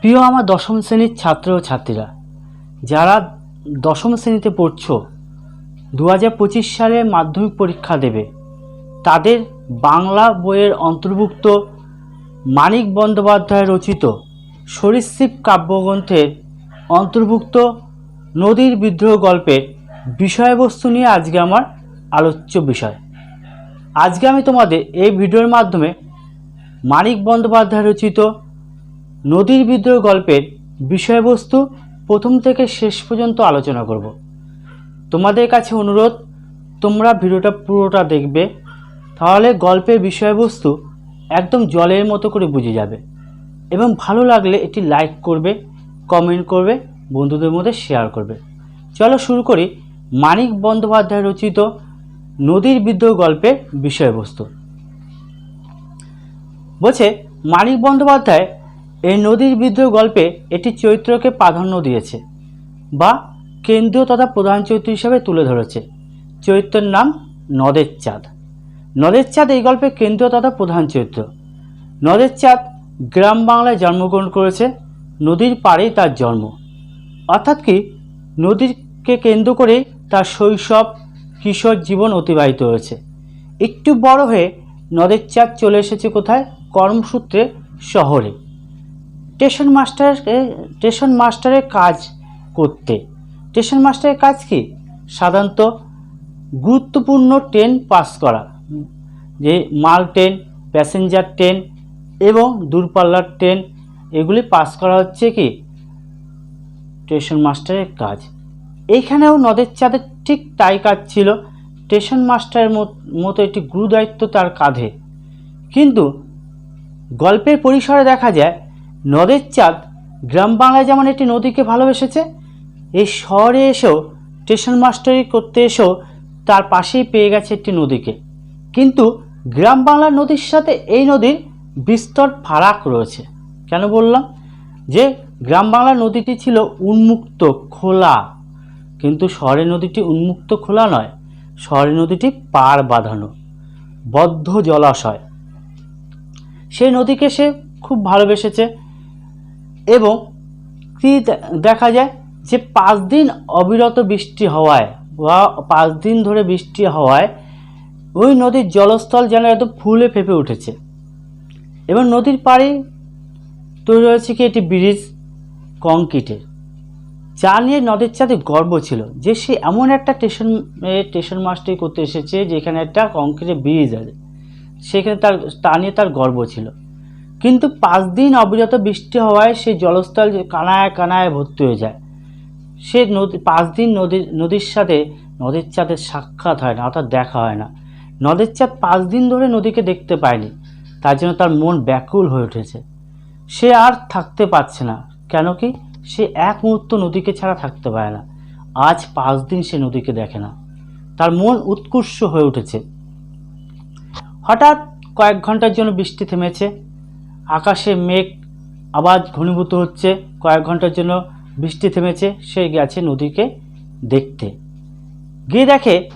প্রিয় আমার দশম শ্রেণির ছাত্র ও ছাত্রীরা, যারা দশম শ্রেণীতে পড়ছ দু পঁচিশ সালে মাধ্যমিক পরীক্ষা দেবে, তাদের বাংলা বইয়ের অন্তর্ভুক্ত মানিক বন্দ্যোপাধ্যায় রচিত সরীসৃপ কাব্যগ্রন্থের অন্তর্ভুক্ত নদীর বিদ্রোহ গল্পের বিষয়বস্তু নিয়ে আজকে আমার আলোচ্য বিষয়। আজকে আমি তোমাদের এই ভিডিওর মাধ্যমে মানিক বন্দ্যোপাধ্যায় রচিত নদীর বিদ্রোহ গল্পের বিষয়বস্তু প্রথম থেকে শেষ পর্যন্ত আলোচনা করব। তোমাদের কাছে অনুরোধ, তোমরা ভিডিওটা পুরোটা দেখবে, তাহলে গল্পের বিষয়বস্তু একদম জলের মতো করে বুঝে যাবে এবং ভালো লাগলে এটি লাইক করবে, কমেন্ট করবে, বন্ধুদের মধ্যে শেয়ার করবে। চলো শুরু করি মানিক বন্দ্যোপাধ্যায় রচিত নদীর বিদ্রোহ গল্পের বিষয়বস্তু। বলছে, মানিক বন্দ্যোপাধ্যায় এই নদীর বিদ্রোহ গল্পে এটি চরিত্রকে প্রাধান্য দিয়েছে বা কেন্দ্রীয় তথা প্রধান চরিত্র হিসেবে তুলে ধরেছে। চরিত্রের নাম নদের চাঁদ। নদের চাঁদ এই গল্পের কেন্দ্রীয় তথা প্রধান চরিত্র নদের চাঁদ গ্রাম বাংলায় জন্মগ্রহণ করেছে, নদীর পাড়েই তার জন্ম। অর্থাৎ কি, নদীকে কেন্দ্র করেই তার শৈশব, কিশোর জীবন অতিবাহিত হয়েছে। একটু বড় হয়ে নদের চাঁদ চলে এসেছে কোথায়? কর্মসূত্রে শহরে। স্টেশন মাস্টারকে স্টেশন মাস্টারের কাজ করতে। স্টেশন মাস্টারের কাজ কি? সাধারণত গুরুত্বপূর্ণ ট্রেন পাস করা। যে মাল ট্রেন প্যাসেঞ্জার ট্রেন এবং দূরপাল্লার ট্রেন এগুলি পাস করা হচ্ছে কি? স্টেশন মাস্টারের কাজ। এইখানেও নদের চাঁদের ঠিক তাই কাজ ছিল। স্টেশন মাস্টারের মত- একটি গুরুদায়িত্ব তার কাঁধে। কিন্তু গল্পের পরিসরে দেখা যায় নদের চাঁদ গ্রাম বাংলায় যেমন একটি নদীকে ভালোবেসেছে এই শহরে এসেও স্টেশন মাস্টারি করতে এসেও তার পাশেই পেয়ে গেছে একটি নদীকে। কিন্তু গ্রাম বাংলার নদীর সাথে এই নদীর বিস্তর ফারাক রয়েছে। কেন বললাম? যে গ্রাম বাংলার নদীটি ছিল উন্মুক্ত খোলা। কিন্তু শহরের নদীটি উন্মুক্ত খোলা নয় শহরের নদীটি পার বাঁধানো, বদ্ধ জলাশয়। সেই নদীকে সে খুব ভালোবেসেছে। এবং কি দেখা যায় যে পাঁচ দিন অবিরত বৃষ্টি হওয়ায় বা পাঁচ দিন ধরে বৃষ্টি হওয়ায় ওই নদীর জলস্থল যেন একদম ফুলে ফেঁপে উঠেছে। এবং নদীর পাড়ে তৈরি হয়েছে কি একটি ব্রিজ কংক্রিটের। যা নিয়ে নদীর চাঁদে গর্ব ছিল যে সে এমন একটা স্টেশন স্টেশন মাস্টারি করতে এসেছে যেখানে একটা কংক্রিটের ব্রিজ আছে। সেখানে তার, তা নিয়ে তার গর্ব ছিল। কিন্তু পাঁচ দিন অবিরত বৃষ্টি হওয়ায় সে জলস্থল কানায় কানায় ভর্তি হয়ে যায়। সে নদী পাঁচ দিন নদীর নদীর সাথে নদীর চাঁদের সাক্ষাৎ হয় না, অর্থাৎ দেখা হয় না। নদীর চাঁদ পাঁচ দিন ধরে নদীকে দেখতে পায়নি, তার জন্য তার মন ব্যাকুল হয়ে উঠেছে। সে আর থাকতে পারছে না, কেন কি? সে এক মুহূর্ত নদীকে ছাড়া থাকতে পারে না। আজ পাঁচ দিন সে নদীকে দেখে না। তার মন উৎকর্ষ হয়ে উঠেছে। হঠাৎ কয়েক ঘণ্টার জন্য বৃষ্টি থেমেছে। আকাশে মেঘ আবার ঘনীভূত হচ্ছে। কয়েক ঘণ্টার জন্য বৃষ্টি থেমেছে সে গেছে নদীকে দেখতে। গিয়ে দেখে,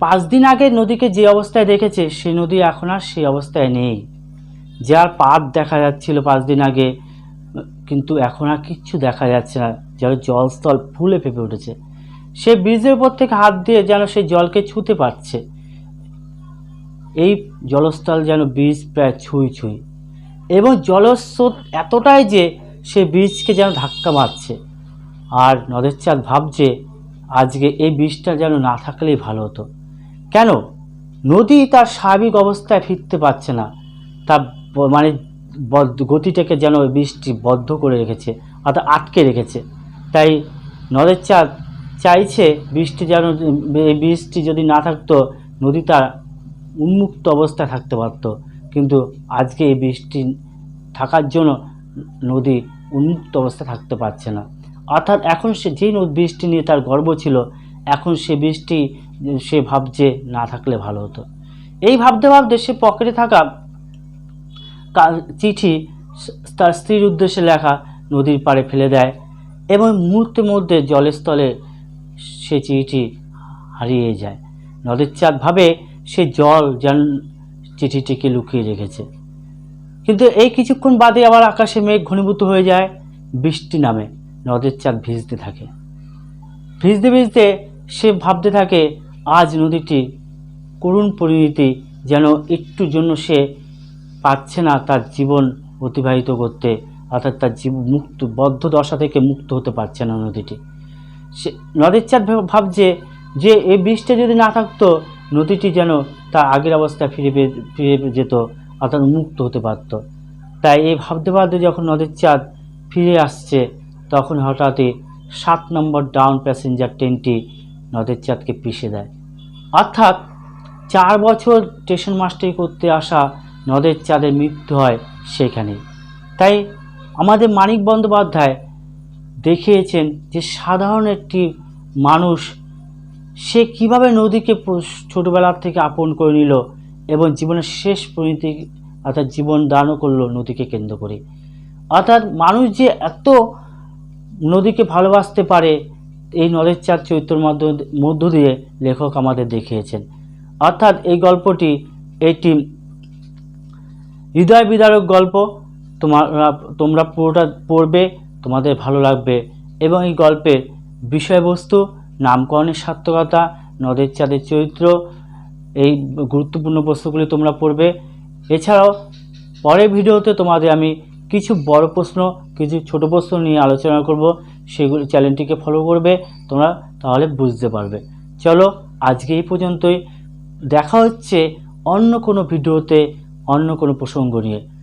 পাঁচ দিন আগে নদীকে যে অবস্থায় দেখেছে সেই নদী এখন আর সেই অবস্থায় নেই। যার পাত দেখা যাচ্ছিল পাঁচ দিন আগে, কিন্তু এখন আর কিচ্ছু দেখা যাচ্ছে না। যেন জলস্থল ফুলে ফেপে উঠেছে। সে ব্রিজের উপর থেকে হাত দিয়ে যেন সেই জলকে ছুঁতে পারছে। এই জলস্থল যেন ব্রিজ প্রায় ছুঁই ছুঁই। এবং জলস্রোত এতটাই যে সে বীজকে যেন ধাক্কা মারছে। আর নদের চাঁদ ভাবছে, আজকে এই ব্রিজটা যেন না থাকলেই ভালো হতো। কেন? নদী তার স্বাভাবিক অবস্থায় ফিরতে পারছে না। ব- মানে গতিটাকে যেন বৃষ্টি বদ্ধ করে রেখেছে, অর্থাৎ আটকে রেখেছে। তাই নদের চাঁদ চাইছে বৃষ্টি যেন এই বৃষ্টি যদি না থাকতো, নদী তার উন্মুক্ত অবস্থায় থাকতে পারতো। কিন্তু আজকে এই বৃষ্টি থাকার জন্য নদী উন্মুক্ত অবস্থায় থাকতে পারছে না। অর্থাৎ এখন সে যেই বৃষ্টি নিয়ে তার গর্ব ছিল, এখন সে বৃষ্টি সে ভাবছে না থাকলে ভালো হতো। এই ভাবতে ভাবতে সে পকেটে থাকা চিঠি তার স্ত্রীর উদ্দেশ্যে লেখা নদীর পাড়ে ফেলে দেয় এবং মুহূর্তের মধ্যে জলের সে চিঠি হারিয়ে যায়। নদীর চাঁদ ভাবে সে জল যেন চিঠিটিকে লুকিয়ে রেখেছে। কিন্তু এই কিছুক্ষণ বাদে আবার আকাশে মেঘ ঘনীভূত হয়ে যায়, বৃষ্টি নামে, নদের চাঁদ ভিজতে থাকে। ভিজতে ভিজতে সে ভাবতে থাকে, আজ নদীটি করুণ পরিণতি, যেন একটুর জন্য সে পাচ্ছে না তার জীবন অতিবাহিত করতে, অর্থাৎ তার জীব মুক্ত, বদ্ধ দশা থেকে মুক্ত হতে পারছে না নদীটি। সে নদের চাঁদ ভেবে ভাবছে যে এই বৃষ্টি যদি না থাকতো নদীটি যেন তার আগের অবস্থায় ফিরে ফিরে যেত, অর্থাৎ মুক্ত হতে পারত। তাই এই ভাবতে ভাবতে যখন নদের চাঁদ ফিরে আসছে, তখন হঠাৎই সাত নম্বর ডাউন প্যাসেঞ্জার ট্রেনটি নদের চাঁদকে পিষে দেয়। অর্থাৎ চার বছর স্টেশন মাস্টারি করতে আসা নদের চাঁদের মৃত্যু হয় সেখানে তাই আমাদের মানিক বন্দ্যোপাধ্যায় দেখিয়েছেন যে সাধারণ একটি মানুষ সে কীভাবে নদীকে ছোটবেলার থেকে আপন করে নিল এবং জীবনের শেষ পরিণতি অর্থাৎ জীবন দানও করল নদীকে কেন্দ্র করে। অর্থাৎ মানুষ যে এত নদীকে ভালোবাসতে পারে, এই নদের চার চরিত্রের মধ্য মধ্য দিয়ে লেখক আমাদের দেখিয়েছেন। অর্থাৎ এই গল্পটি একটি হৃদয় বিদারক গল্প। তোমার, তোমরা পুরোটা পড়বে, তোমাদের ভালো লাগবে এবং এই গল্পের বিষয়বস্তু নামকরণের সার্থকতা, নদের চাঁদের চরিত্র, এই গুরুত্বপূর্ণ প্রশ্নগুলি তোমরা পড়বে। এছাড়াও, পরের ভিডিওতে তোমাদের আমি কিছু বড় প্রশ্ন, কিছু ছোট প্রশ্ন নিয়ে আলোচনা করব। সেগুলি চ্যানেলটিকে ফলো করবে, তোমরা তাহলে বুঝতে পারবে। চলো, আজকে এই পর্যন্তই। দেখা হচ্ছে অন্য কোনো ভিডিওতে অন্য কোনো প্রসঙ্গ নিয়ে।